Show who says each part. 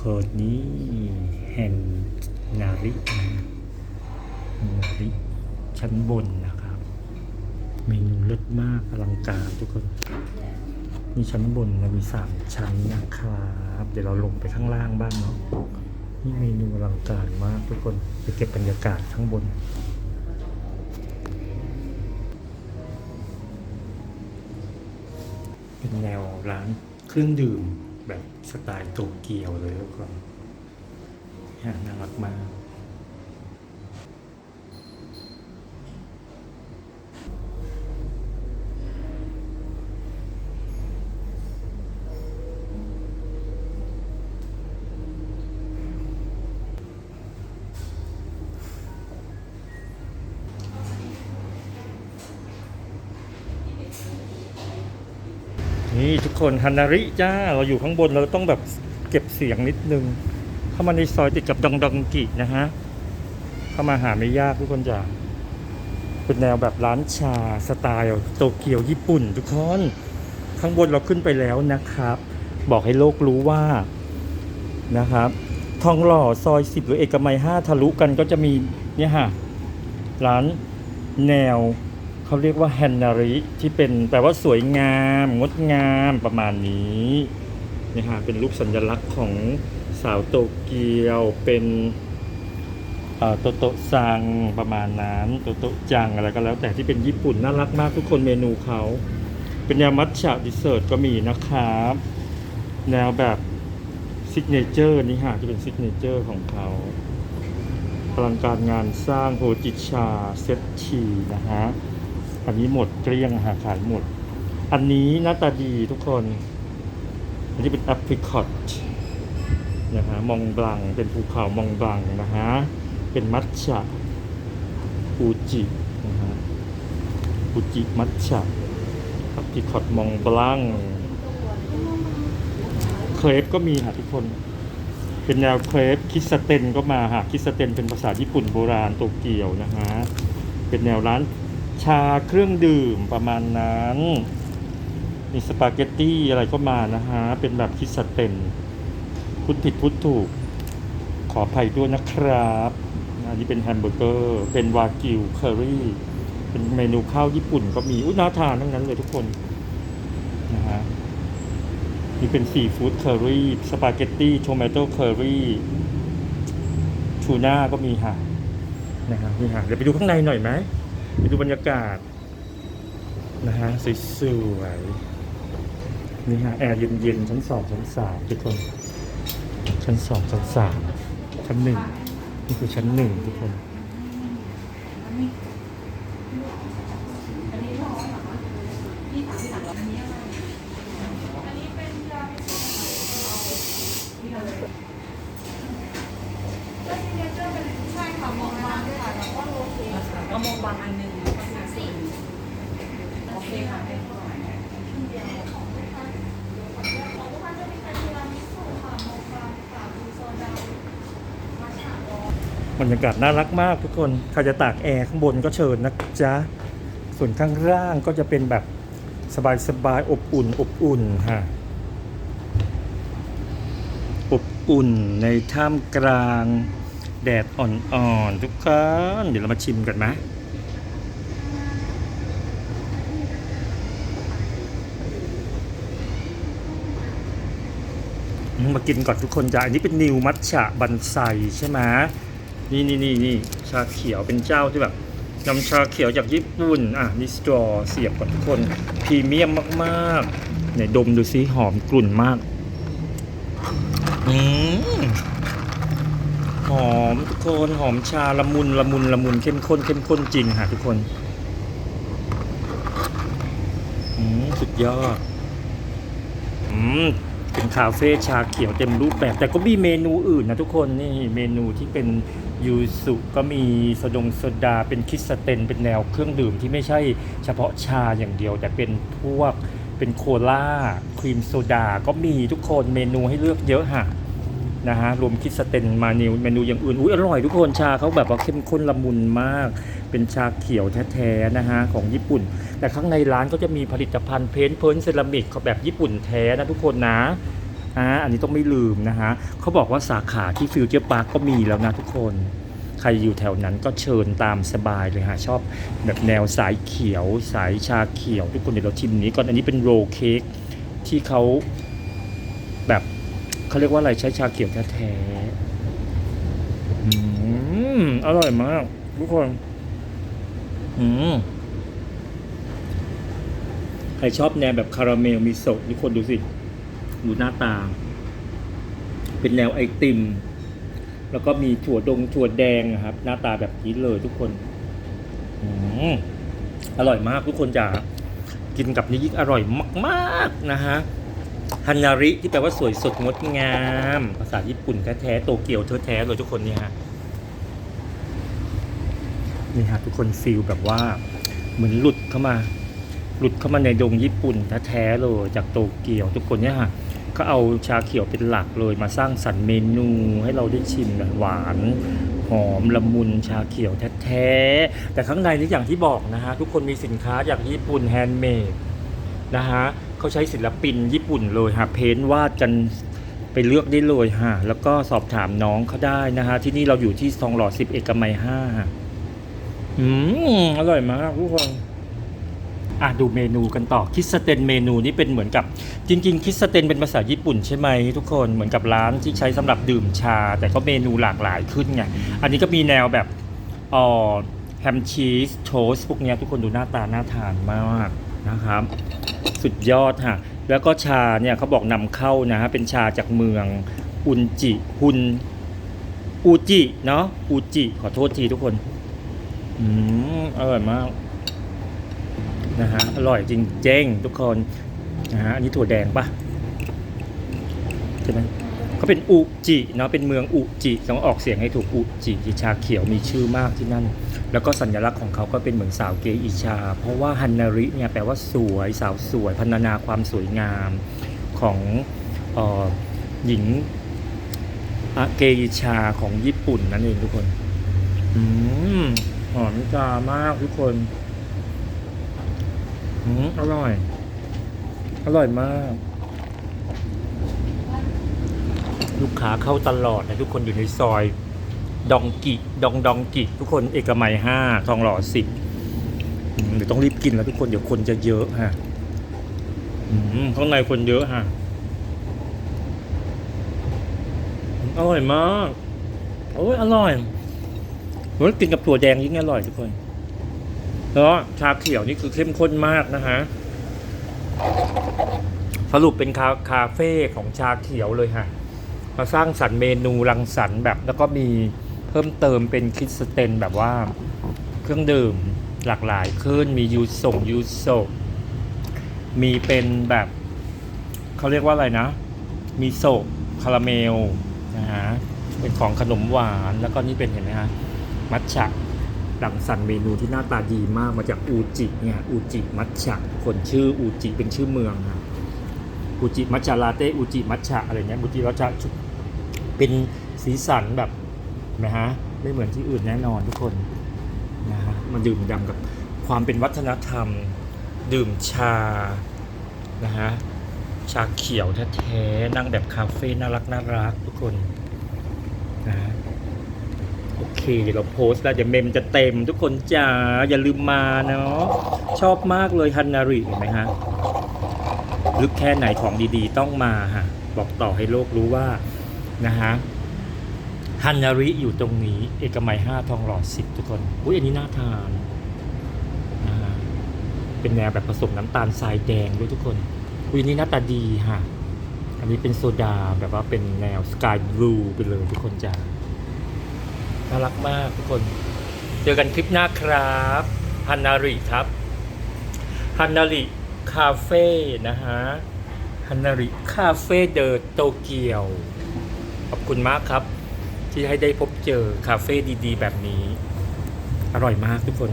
Speaker 1: คนนี้แห่งนารินะนาริชั้นบนนะครับ เมนูเลิศมากอลังการทุกคนนี่ชั้นบนเรามีสามชั้นนะครับเดี๋ยวเราลงไปข้างล่างบ้างเนาะนี่เมนูอลังการมากทุกคนไปเก็บบรรยากาศข้างบนเป็นแนวร้านเครื่องดื่ม แบบสไตล์โตเกียวเลยทุกคนน่ารักมาก นี่ทุกคนฮันนาริจ้าเราอยู่ข้างบนเราต้องแบบเก็บเสียงนิดนึง เข้ามาในซอยติดกับดองดองกินะฮะ เข้ามาหาไม่ยากทุกคนจ้าเป็นแนวแบบร้านชาสไตล์โตเกียวญี่ปุ่น ทุกคน ข้างบนเราขึ้นไปแล้วนะครับ บอกให้โลกรู้ว่านะครับทองหล่อซอยสิบหรือเอกมัยห้าทะลุกันก็จะมีเนี่ยฮะร้านแนว เขาเรียกว่าแฮนนาริที่เป็นแปลว่าสวยงาม งดงามประมาณนี้นี่ฮะเป็นรูปสัญลักษณ์ของสาวโตเกียวเป็นโตโตซังประมาณนั้นโตโตจังอะไรก็แล้ว แต่ที่เป็นญี่ปุ่นน่ารักมากทุกคนเมนูเขา เป็นแนวมัทฉะดิเซอร์ตก็มีนะครับ แนวแบบซิกเนเจอร์นี่ฮะที่เป็นซิกเนเจอร์ของเขาพลังการงานสร้างโฮจิชาเซตชีนะฮะ อันนี้หมดเกลี้ยงหาขายหมด อันนี้หน้าตาดีทุกคน อันนี้เป็นแอปริคอตนะฮะมองบลังเป็นภูเขามองบลังนะฮะ เป็นมัทฉะฟูจินะฮะฟูจิมัทฉะแอปริคอตมองบลังเครปก็มีค่ะทุกคน เป็นแนวเครปคิสเตนก็มาค่ะคิสเตนเป็นภาษาญี่ปุ่นโบราณโตเกียวนะฮะ เป็นแนวร้าน ชาเครื่องดื่มประมาณนั้น มีสปาเกตตี้อะไรก็มานะฮะ เป็นแบบคิดสเต็นพูดผิดพูดถูก ขออภัยด้วยนะครับอันนี้เป็นแฮมเบอร์เกอร์ เป็นวากิวเคอรี่ เป็นเมนูข้าวญี่ปุ่นก็มี อุ้ยน่าทานทั้งนั้นเลยทุกคนนะฮะนี่เป็นซีฟู้ดเคอรี่สปาเกตตี้โทมาโต้เคอรี่ทูน่าก็มีค่ะนะฮะนี่ฮะเดี๋ยวไปดูข้างในหน่อยไหม ไปดูบรรยากาศนะฮะสวยๆนี่ฮะแอร์เย็นๆชั้นสองชั้นสามทุกคน ชั้นสองชั้นสามชั้นหนึ่งนี่คือชั้นหนึ่งทุกคน
Speaker 2: ใช่ค่ะมองบางค่ะแล้วก็โอ เคค่ะ
Speaker 3: มงบางอันหนึ่งก็หาสิ่งโอเคค่ะ
Speaker 2: บางค่ะบูโซดามัทฉะร้อน
Speaker 1: บรรยากาศน่ารักมากทุกคนใครจะตากแอร์ข้างบนก็เชิญนะจ๊ะ ส่วนข้างล่างก็จะเป็นแบบสบายๆอบอุ่นอบอุ่นฮะอบอุ่นในท่ามกลาง แดดอ่อนๆทุกคนเดี๋ยวเรามาชิมกันไหมมมากินก่อนทุกคนจ้ะอันนี้เป็นนิวมัทฉะบันไซใช่ไหมนี่นี่นี่นี่ชาเขียวเป็นเจ้าที่แบบนำชาเขียวจากญี่ปุ่น อะนี่สตรอเสียบก่อนทุกคนพรีเมียมมากๆไหนดมดูซิหอมกลุ่นมาก อืม หอมทุกคนหอมชาละมุนละมุนละมุนเข้มข้นเข้มข้นจริงค่ะทุกคนอืมสุดยอดอืมเป็นคาเฟ่ชาเขียวเต็มรูปแบบ แต่ก็มีเมนูอื่นนะทุกคนนี่เมนูที่เป็นยูสุก็มีสดงโซดาเป็นคิดสเตนเป็นแนวเครื่องดื่มที่ไม่ใช่เฉพาะชาอย่างเดียว แต่เป็นพวกเป็นโคลาครีมโซดาก็มีทุกคนเมนูให้เลือกเยอะฮะ นะฮะรวมคิดสเตนมานิวเมนูอย่างอื่นอุ้ยอร่อยทุกคนชาเขาแบบว่าเข้มข้นละมุนมาก เป็นชาเขียวแท้ๆนะฮะของญี่ปุ่น แต่ข้างในร้านก็จะมีผลิตภัณฑ์เพนท์เพิร์นเซรามิกแบบญี่ปุ่นแท้นะทุกคนนะอ่าอันนี้ต้องไม่ลืมนะฮะเขาบอกว่าสาขาที่ฟิวเจอร์พาร์คก็มีแล้วนะทุกคน ใครอยู่แถวนั้นก็เชิญตามสบายเลยฮะชอบแบบแนวสายเขียว สายชาเขียว ทุกคนเดี๋ยวเราชิมนี้ก่อนอันนี้เป็นโรลเค้กที่เขาแบบ เขาเรียกว่าอะไรใช้ชาเขียวแท้ๆอืมอร่อยมากทุกคน อืมใครชอบแนวแบบคาราเมลมิโซะทุกคนดูสิ ดูหน้าตา เป็นแนวไอติม แล้วก็มีถั่วดงถั่วแดงอะครับ หน้าตาแบบนี้เลยทุกคน อืมอร่อยมากทุกคนจะกินกับนี้ยิ่งอร่อยมาก ๆ นะฮะ ฮันนาริที่แปลว่าสวยสดงดงาม ภาษาญี่ปุ่นแท้ๆโตเกียวแท้ๆเลยทุกคนเนี่ยฮะนี่ฮะทุกคนฟีลแบบว่าเหมือนหลุดเข้ามา หลุดเข้ามาในดงญี่ปุ่นแท้ๆเลยจากโตเกียวทุกคนเนี่ยฮะก็เอาชาเขียวเป็นหลักเลยมาสร้างสรรค์เมนูให้เราได้ชิมแบบหวานหอมละมุนชาเขียวแท้ๆแต่ข้างในนี่อย่างที่บอกนะฮะทุกคนมีสินค้าจากญี่ปุ่นแฮนด์เมดนะฮะ เขาใช้ศิลปินญี่ปุ่นเลยฮะเพ้นวาดกันไปเลือกได้เลยฮะแล้วก็สอบถามน้องเขาได้นะฮะที่นี่เราอยู่ที่ทองหล่อสิบเอกมัยห้าอืมอร่อยมากทุกคนอะดูเมนูกันต่อคิสเตนเมนูนี่เป็นเหมือนกับจริง ๆ คิสเตนเป็นภาษาญี่ปุ่นใช่ไหมทุกคนเหมือนกับร้านที่ใช้สำหรับดื่มชา แต่ก็เมนูหลากหลายขึ้นไงอันนี้ก็มีแนวแบบอ๋อแฮมชีสโทสพวกเนี้ยทุกคนดูหน้าตาน่าทานมาก นะครับ สุดยอดฮะแล้วก็ชาเนี่ยเขาบอกนำเข้านะฮะเป็นชาจากเมืองอุนจิฮุนอูจิเนาะอูจิขอโทษทีทุกคนอืมอร่อยมากนะฮะอร่อยจริงเจ้งทุกคนนะฮะอันนี้ถั่วแดงปะใช่ไหม เขาเป็นอุจิเนาะเป็นเมืองอุจิต้องออกเสียงให้ถูกอุจิที่ชาเขียวมีชื่อมากที่นั่น แล้วก็สัญลักษณ์ของเขาก็เป็นเหมือนสาวเกอิชา เพราะว่าฮันนาริเนี่ยแปลว่าสวยสาวสวยพันนานาความสวยงามของออหญิงเกอิชาของญี่ปุ่นนั่นเองทุกคนอืมหอมจามากทุกคนอืมอร่อย อร่อยมาก ลูกค้าเข้าตลอดนะทุกคนอยู่ในซอย ดองกิดองดองกิ ทุกคนเอกมัยห้าทองหล่อสิบเดี๋ยวต้องรีบกินแล้วทุกคนเดี๋ยวคนจะเยอะฮะข้างในคนเยอะฮะอืมอร่อยมากโอ้ยอร่อยเฮ้ยกินกับถั่วแดงยิ่งอร่อยทุกคนแล้วชาเขียวนี่คือเข้มข้นมากนะฮะสรุปเป็นคาคาเฟ่ของชาเขียวเลยฮะ มาสร้างสรรค์เมนูรังสรรค์แบบแล้วก็มีเพิ่มเติมเป็นคริสเตนแบบว่าเครื่องดื่มหลากหลายขึ้นมียูส่งยูโซมีเป็นแบบเขาเรียกว่าอะไรนะ มีโซคาราเมลนะฮะเป็นของขนมหวานแล้วก็นี่เป็นเห็นไหมฮะมัทฉะดังสรรค์เมนูที่หน้าตาดีมากมาจากอูจิเนี่ยอูจิมัทฉะคนชื่ออูจิเป็นชื่อเมืองครับอูจิมัทฉะลาเต้อูจิมัทฉะอะไรเงี้ยอูจิมัทฉะ เป็นสีสันแบบนะฮะไม่เหมือนที่อื่นแน่นอนทุกคนนะฮะมันดื่มดำกับความเป็นวัฒนธรรม ดื่มชานะฮะชาเขียวแท้ๆนั่งแบบคาเฟ่น่ารักน่ารักทุกคนนะฮะโอเคเดี๋ยวเราโพสต์แล้วเดี๋ยวเมมจะเต็มทุกคนจ้าอย่าลืมมาเนาะชอบมากเลยฮันนาริเห็นไหมฮะลึกแค่ไหนของดีๆ ต้องมาฮะบอกต่อให้โลกรู้ว่า นะฮะฮันนาริอยู่ตรงนี้ เอกมัยห้าทองหล่อสิบทุกคนอุ้ยอันนี้น่าทานนะฮะเป็นแนวแบบผสมน้ำตาลทรายแดงด้วยทุกคนอุ้ยอันนี้หน้าตาดีฮะอันนี้เป็นโซดาแบบว่าเป็นแนวสกายบลูไปเลยทุกคนจ้าน่ารักมากทุกคน เจอกันคลิปหน้าครับฮันนาริครับฮันนาริคาเฟ่นะฮะฮันนาริคาเฟ่เดอะโตเกียว ขอบคุณมากครับ ที่ให้ได้พบเจอคาเฟ่ดีๆ แบบนี้ อร่อยมากทุกคน